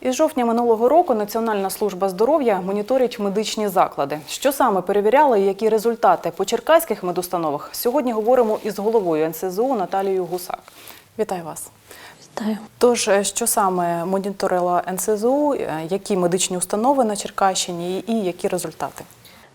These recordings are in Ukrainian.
Із жовтня минулого року Національна служба здоров'я моніторить медичні заклади. Що саме перевіряли і які результати по черкаських медустановах? Сьогодні говоримо із головою НСЗУ Наталією Гусак. Вітаю вас. Вітаю. Тож, е, що саме моніторила НСЗУ, е, які медичні установи на Черкащині і які результати?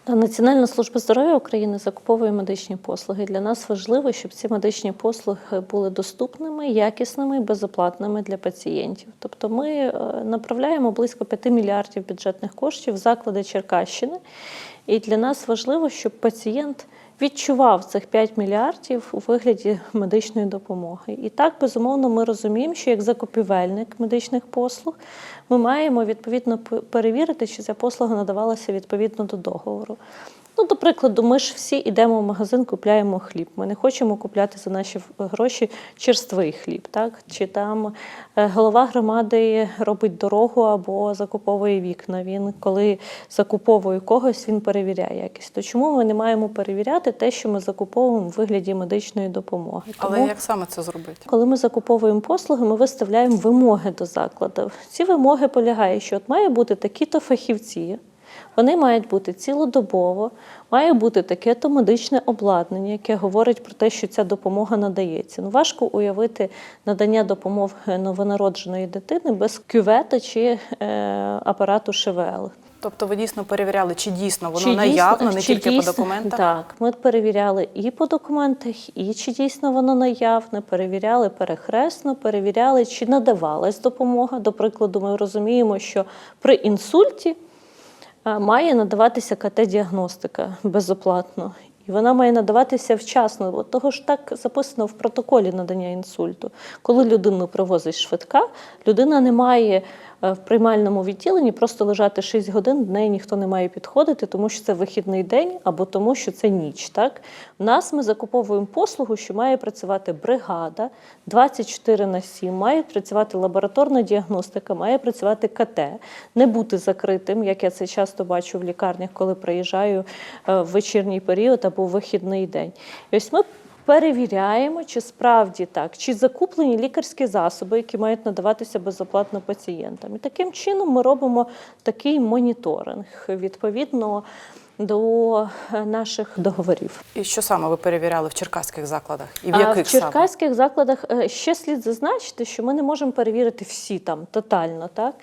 Національна служба здоров'я України закуповує медичні послуги. Для нас важливо, щоб ці медичні послуги були доступними, якісними і безоплатними для пацієнтів. Тобто ми е, направляємо близько 5 мільярдів бюджетних коштів в заклади Черкащини. І для нас важливо, щоб пацієнт відчував цих 5 мільярдів у вигляді медичної допомоги. І так, безумовно, ми розуміємо, що як закупівельник медичних послуг ми маємо відповідно перевірити, чи ця послуга надавалася відповідно до договору. Ну, до прикладу, ми ж всі йдемо в магазин, купляємо хліб. Ми не хочемо купляти за наші гроші черствий хліб, так? Чи там е, голова громади робить дорогу або закуповує вікна. Він, коли закуповує когось, він перевіряє якість. То чому ми не маємо перевіряти те, що ми закуповуємо в вигляді медичної допомоги? Але як саме це зробити? Коли ми закуповуємо послуги, ми виставляємо вимоги до закладів. Ці вимоги полягають, що от має бути такі-то фахівці, вони мають бути цілодобово, має бути таке-то медичне обладнання, яке говорить про те, що ця допомога надається. Ну важко уявити надання допомоги новонародженої дитини без кювета чи е, апарату ШВЛ. Тобто ви дійсно перевіряли, чи дійсно воно Чи наявно, не чи тільки по документах? Так, ми перевіряли і по документах, і чи дійсно воно наявне, перевіряли перехресно, перевіряли, чи надавалась допомога. До прикладу, ми розуміємо, що при інсульті е, має надаватися КТ-діагностика безоплатно. І вона має надаватися вчасно, бо того ж так записано в протоколі надання інсульту. Коли людину привозить швидка, людина не має е, в приймальному відділенні просто лежати 6 годин, до неї ніхто не має підходити, тому що це вихідний день або тому, що це ніч. Так? У нас ми закуповуємо послугу, що має працювати бригада 24 на 7, має працювати лабораторна діагностика, має працювати КТ, не бути закритим, як я це часто бачу в лікарнях, коли приїжджаю е, в вечірній період або в вихідний день. І ось ми перевіряємо, чи справді так, чи закуплені лікарські засоби, які мають надаватися безоплатно пацієнтам. І таким чином ми робимо такий моніторинг відповідно до е, наших договорів. І що саме ви перевіряли в черкаських закладах? І в А яких в черкаських закладах е, ще слід зазначити, що ми не можемо перевірити всі там тотально, так?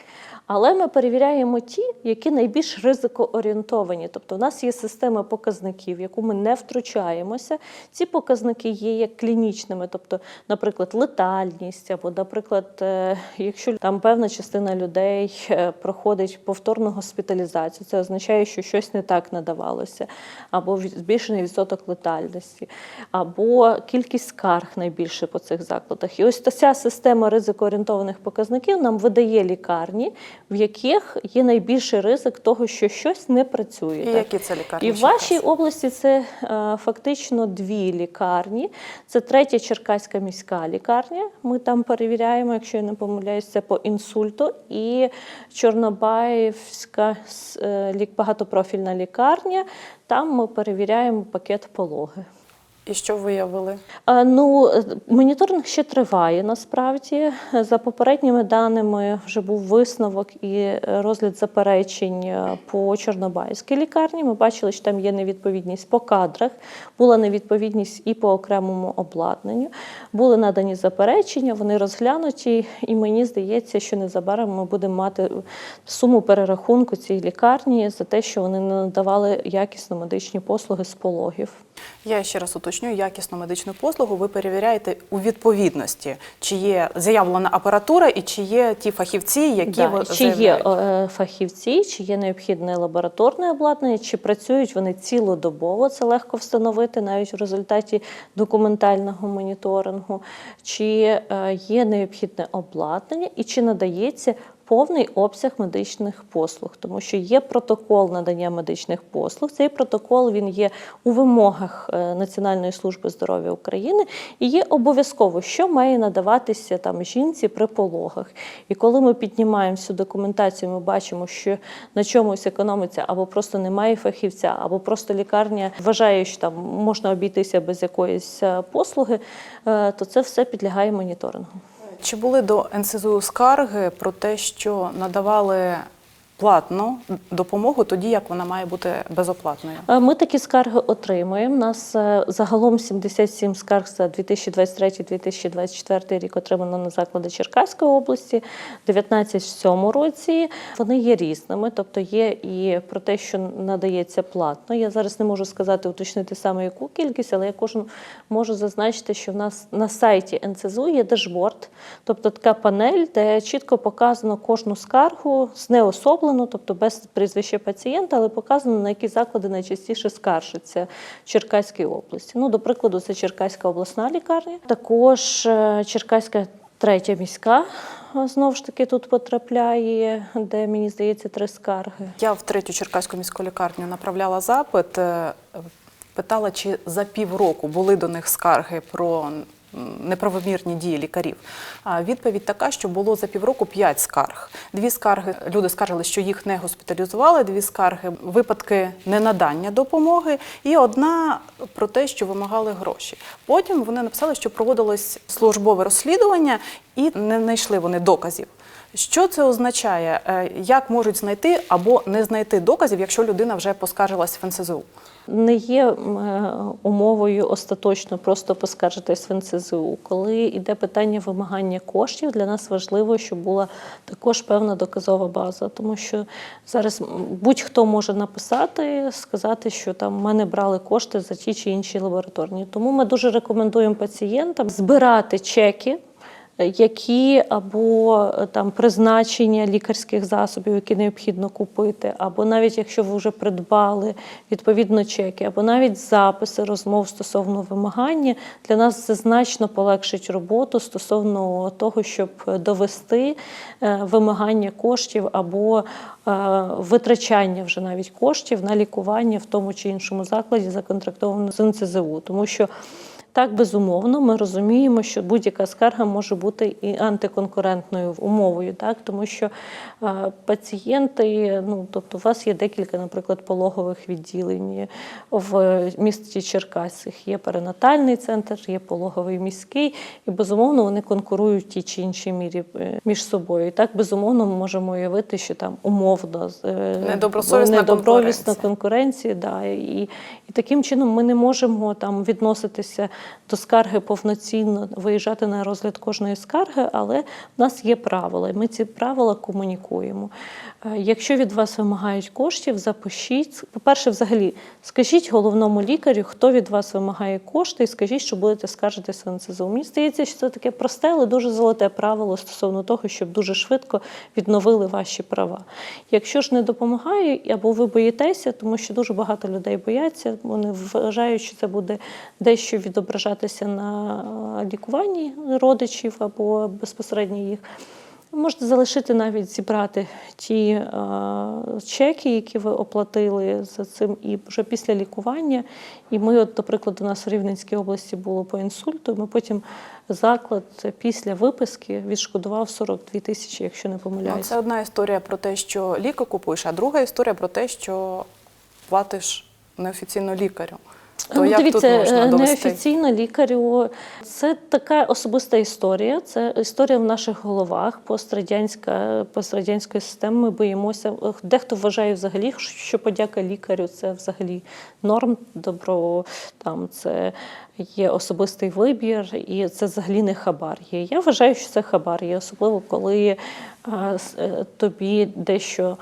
Але ми перевіряємо ті, які найбільш ризикоорієнтовані. Тобто, в нас є система показників, в яку ми не втручаємося. Ці показники є як клінічними, тобто, наприклад, летальність, або, наприклад, е, якщо там певна частина людей е, проходить повторну госпіталізацію, це означає, що щось не так надавалося, або збільшений відсоток летальності, або кількість скарг найбільше по цих закладах. І ось ця система ризикоорієнтованих показників нам видає лікарні, в яких є найбільший ризик того, що щось не працює. І Так. які це лікарні? І в вашій області це е, фактично дві лікарні. Це третя Черкаська міська лікарня. Ми там перевіряємо, якщо я не помиляюсь, це по інсульту. І Чорнобаївська е, багатопрофільна лікарня. Там ми перевіряємо пакет пологи. І що виявили? Ну, е, моніторинг ще триває насправді. За попередніми даними вже був висновок і е, розгляд заперечень е, по Чорнобайській лікарні. Ми бачили, що там є невідповідність по кадрах, була невідповідність і по окремому обладнанню. Були надані заперечення, вони розглянуті, і мені здається, що незабаром ми будемо мати суму перерахунку цій лікарні за те, що вони не надавали якісно медичні послуги з пологів. Я ще раз уточню, якісну медичну послугу. Ви перевіряєте у відповідності, чи є заявлена апаратура і чи є ті фахівці, які Да, ви чи є е, фахівці, чи є необхідне лабораторне обладнання, чи працюють вони цілодобово, це легко встановити навіть в результаті документального моніторингу, чи е, є необхідне обладнання і чи надається повний обсяг медичних послуг, тому що є протокол надання медичних послуг. Цей протокол він є у вимогах е, Національної служби здоров'я України і є обов'язково, що має надаватися там жінці при пологах. І коли ми піднімаємо всю документацію, ми бачимо, що на чомусь економиться або просто немає фахівця, або просто лікарня вважає, що там можна обійтися без якоїсь е, послуги, е, то це все підлягає моніторингу. Чи були до НСЗУ скарги про те, що надавали платно допомогу тоді, як вона має бути безоплатною? Е, Ми такі скарги отримуємо. У нас е, загалом 77 скарг за 2023-2024 рік отримано на заклади Черкаської області, 19 в цьому році. Вони є різними, тобто є і про те, що надається платно. Я зараз не можу сказати, уточнити саме яку кількість, але я кожен можу зазначити, що в нас на сайті НЦЗУ є дешборд, тобто така панель, де чітко показано кожну скаргу знеособлено, тобто без прізвища пацієнта, але показано, на які заклади найчастіше скаржаться в Черкаській області. Ну, до прикладу, це Черкаська обласна лікарня, також е, Черкаська третя міська. е, Знову ж таки, тут потрапляє, де мені здається три скарги. Я в третю Черкаську міську лікарню направляла запит, е, питала, чи за півроку були до них скарги про неправомірні дії лікарів. Відповідь така, що було за півроку п'ять скарг. Дві скарги люди скаржили, що їх не госпіталізували. Дві скарги випадки ненадання допомоги, і одна про те, що вимагали гроші. Потім вони написали, що проводилось службове розслідування, і не знайшли вони доказів. Що це означає? Е, Як можуть знайти або не знайти доказів, якщо людина вже поскаржилась в НСЗУ? не є е, умовою остаточно просто поскаржитись в НЦЗУ. Коли йде питання вимагання коштів, для нас важливо, щоб була також певна доказова база, тому що зараз будь-хто може написати, сказати, що там в мене брали кошти за ті чи інші лабораторні. Тому ми дуже рекомендуємо пацієнтам збирати чеки які або е, там призначення лікарських засобів, які необхідно купити, або навіть якщо ви вже придбали відповідно чеки, або навіть записи розмов стосовно вимагання, для нас це значно полегшить роботу стосовно того, щоб довести е, вимагання коштів або е, витрачання вже навіть коштів на лікування в тому чи іншому закладі законтрактованому з НЦЗУ, тому що так, безумовно, ми розуміємо, що будь-яка скарга може бути і антиконкурентною умовою, так тому що пацієнти, ну тобто, у вас є декілька, наприклад, пологових відділень в місті Черкасах. Є перинатальний центр, є пологовий міський, і безумовно вони конкурують в тій чи іншій мірі е, між собою. І так безумовно ми можемо уявити, що там умовно е, Недобросовісна недобровісна конкуренція. конкуренції. Да, і, і таким чином ми не можемо там відноситися до скарги повноцінно, виїжджати на розгляд кожної скарги, але в нас є правила, і ми ці правила комунікуємо. Е, Якщо від вас вимагають коштів, запишіть. По-перше, взагалі, скажіть головному лікарю, хто від вас вимагає кошти, і скажіть, що будете скаржитися в НЦЗУ. Мені здається, що це таке просте, але дуже золоте правило стосовно того, щоб дуже швидко відновили ваші права. Якщо ж не допомагає, або ви боїтеся, тому що дуже багато людей бояться, вони вважають, що це буде дещо відображатися на е, лікуванні родичів або безпосередньо їх. Можете залишити навіть зібрати ті е, чеки, які ви оплатили за цим, і вже після лікування. І ми, от, до прикладу, у нас в Рівненській області було по інсульту. Ми потім заклад після виписки відшкодував 42 тисячі, якщо не Ну, помиляюся. це одна історія про те, що ліки купуєш, а друга історія про те, що платиш неофіційно лікарю. То Ну, як Дивіться, тут можна е, довести? неофіційно лікарю це така особиста історія. Це історія в наших головах. Пострадянська пострадянської системи. Ми боїмося. Дехто вважає взагалі, що подяка лікарю це взагалі норм, добро там це є особистий вибір, і це взагалі не хабар. Є. Я вважаю, що це хабар є, особливо коли а, е, тобі дещо.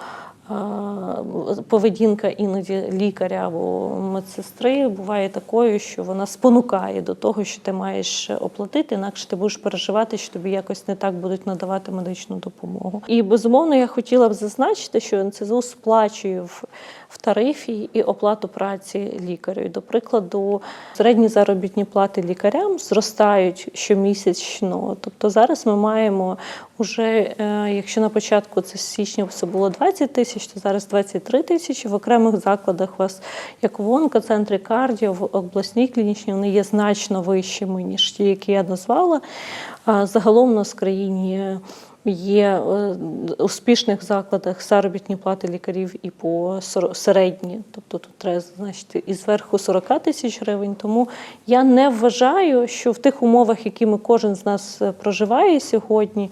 Поведінка іноді лікаря або медсестри буває такою, що вона спонукає до того, що ти маєш оплатити, інакше ти будеш переживати, що тобі якось не так будуть надавати медичну допомогу. І безумовно, я хотіла б зазначити, що НЦЗУ сплачує в, в тарифі і оплату праці лікарю. До прикладу, середні заробітні плати лікарям зростають щомісячно. Тобто зараз ми маємо уже, е, якщо на початку це січня це було 20 тисяч, то зараз 23 тисячі. В окремих закладах у вас, як в онкоцентрі кардіо, в обласній клінічній, вони є значно вищими, ніж ті, які я назвала. Загалом у нас в країні Є е, успішних закладах заробітні плати лікарів і по середні, тобто тут треба значити і зверху 40 тисяч гривень. Тому я не вважаю, що в тих умовах, які ми кожен з нас е, проживає сьогодні,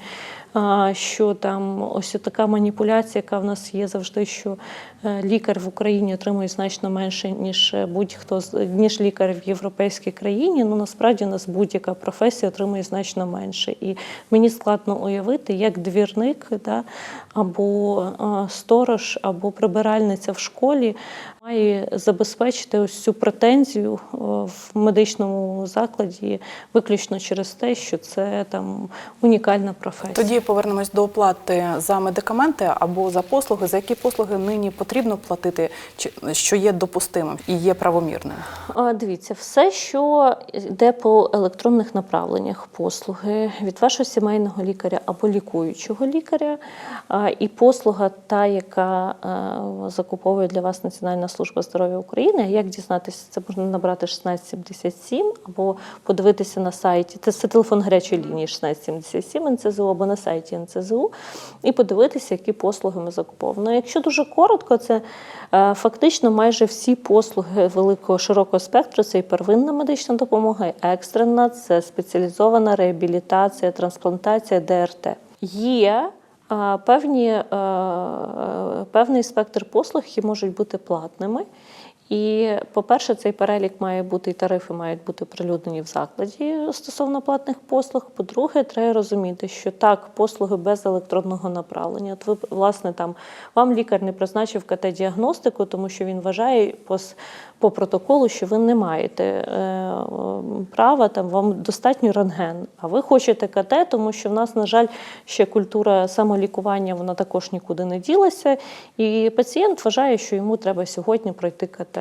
що там ось така маніпуляція, яка в нас є завжди, що е, лікар в Україні отримує значно менше, ніж е, будь-хто ніж лікар в європейській країні. Ну насправді у нас будь-яка професія отримує значно менше. І мені складно уявити, як двірник да, або е, сторож, або прибиральниця в школі має забезпечити ось цю претензію е, в медичному закладі виключно через те, що це там унікальна професія. Тоді повернемось до оплати за медикаменти або за послуги. За які послуги нині потрібно платити, що є допустимим і є правомірним? Дивіться, все, що йде по електронних направленнях послуги від вашого сімейного лікаря або лікуючого лікаря, і послуга, та, яка закуповує для вас Національна служба здоров'я України. А Як дізнатися, це можна набрати 1677 або подивитися на сайті. Це, це телефон гарячої лінії 1677 НЦЗУ або на сайті НЦЗУ, і подивитися, які послуги ми закуповуємо. Ну, якщо дуже коротко, це е, фактично майже всі послуги великого широкого спектру. Це і первинна медична допомога, і екстрена, це спеціалізована реабілітація, трансплантація, ДРТ. Є певні, е, певний спектр послуг, які можуть бути платними. І, по-перше, цей перелік має бути і тарифи мають бути прилюднені в закладі стосовно платних послуг. По-друге, треба розуміти, що так, послуги без електронного направлення. От ви, власне, там вам лікар не призначив КТ-діагностику, тому що він вважає по, по протоколу, що ви не маєте е, права, там вам достатньо рентген. А ви хочете КТ, тому що в нас, на жаль, ще культура самолікування вона також нікуди не ділася. І пацієнт вважає, що йому треба сьогодні пройти КТ.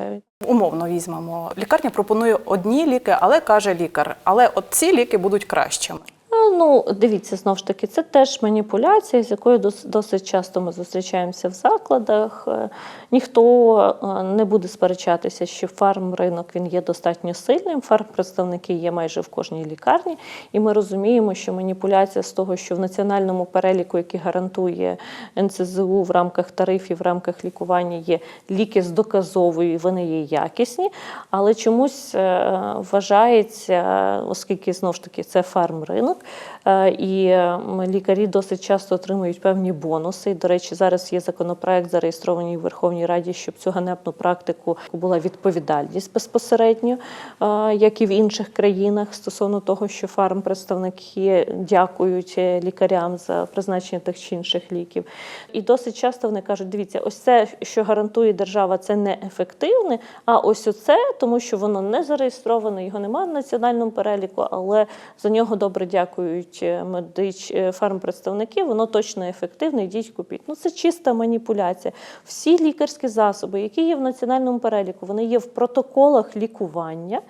Умовно візьмемо. Лікарня пропонує одні ліки, але каже лікар, але от ці ліки будуть кращими. А, Ну, дивіться, знову ж таки, це теж маніпуляція, з якою дос- досить часто ми зустрічаємося в закладах. Е, Ніхто е, не буде сперечатися, що фармринок він є достатньо сильним. Фармпредставники є майже в кожній лікарні, і ми розуміємо, що маніпуляція з того, що в національному переліку, який гарантує НЦЗУ в рамках тарифів, в рамках лікування, є ліки з доказовою, вони є якісні, але чомусь е, вважається, оскільки знову ж таки це фармринок, Facebook. І е, лікарі досить часто отримують певні бонуси. До речі, зараз є законопроект зареєстрований у Верховній Раді, щоб цю ганебну практику була відповідальність безпосередньо, е, як і в інших країнах, стосовно того, що фармпредставники дякують е, лікарям за призначення тих чи інших ліків. І досить часто вони кажуть: дивіться, ось це, що гарантує держава, це неефективне, а ось оце, тому що воно не зареєстроване, його немає в національному переліку, але за нього добре дякують е, медич е, фармпредставники, воно точно ефективне, йдіть купіть. Ну це чиста маніпуляція. Всі лікарські засоби, які є в національному переліку, вони є в протоколах лікування,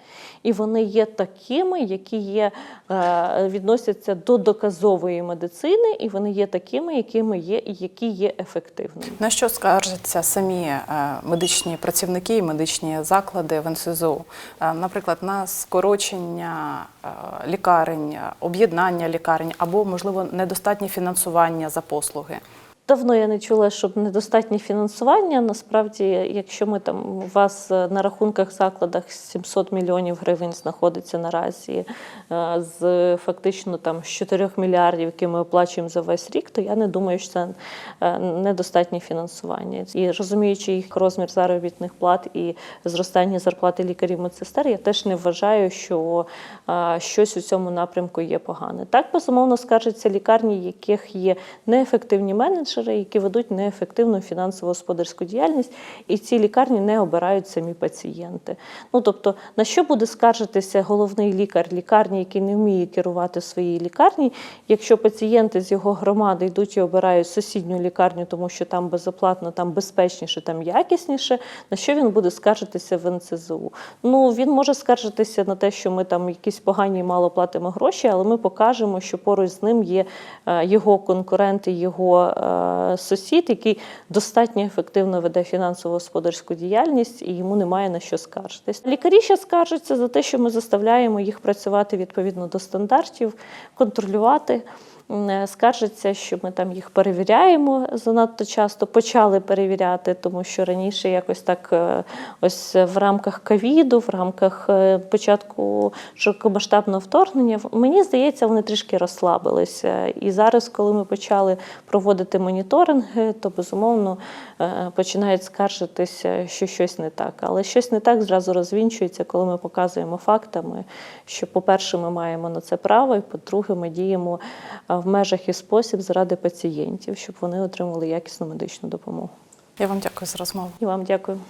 і вони є такими, які є, е, відносяться до доказової медицини, і вони є такими, якими є, які є ефективними. На що скаржаться самі е, медичні працівники і медичні заклади в НСЗУ? Наприклад, на скорочення лікарень, об'єднання лікарень або, можливо, недостатнє фінансування за послуги. Давно я не чула, щоб недостатнє фінансування. Насправді, якщо ми там у вас е, на рахунках закладах 700 мільйонів гривень знаходиться наразі е, з фактично там 4 мільярдів, які ми оплачуємо за весь рік, то я не думаю, що це е, недостатнє фінансування. І розуміючи їх розмір заробітних плат і зростання зарплати лікарів медсестер, я теж не вважаю, що щось у цьому напрямку є погане. Так, безумовно, скаржаться лікарні, яких є неефективні менеджери, які ведуть неефективну фінансово-господарську діяльність, і ці лікарні не обирають самі пацієнти. Ну тобто, на що буде скаржитися головний лікар лікарні, який не вміє керувати своєю лікарні, якщо пацієнти з його громади йдуть і обирають сусідню лікарню, тому що там безоплатно, там безпечніше, там якісніше, на що він буде скаржитися в НЦЗУ? Ну він може скаржитися на те, що ми там якісь погані мало платимо гроші, але ми покажемо, що поруч з ним є е, його конкуренти, його е, сусід, який достатньо ефективно веде фінансово-господарську діяльність, і йому немає на що скаржитись. Лікарі ще скаржаться за те, що ми заставляємо їх працювати відповідно до стандартів, контролювати. Е, скаржаться, що ми там їх перевіряємо занадто часто. Почали перевіряти, тому що раніше якось так е, ось в рамках ковіду, в рамках е, початку широкомасштабного вторгнення, мені здається, вони трішки розслабилися. І зараз, коли ми почали проводити моніторинги, то безумовно починають скаржитися, що щось не так. Але щось не так зразу розвінчується, коли ми показуємо фактами, що, по-перше, ми маємо на це право, і по-друге, ми діємо в межах і спосіб заради пацієнтів, щоб вони отримали якісну медичну допомогу. Я вам дякую за розмову. І вам дякую.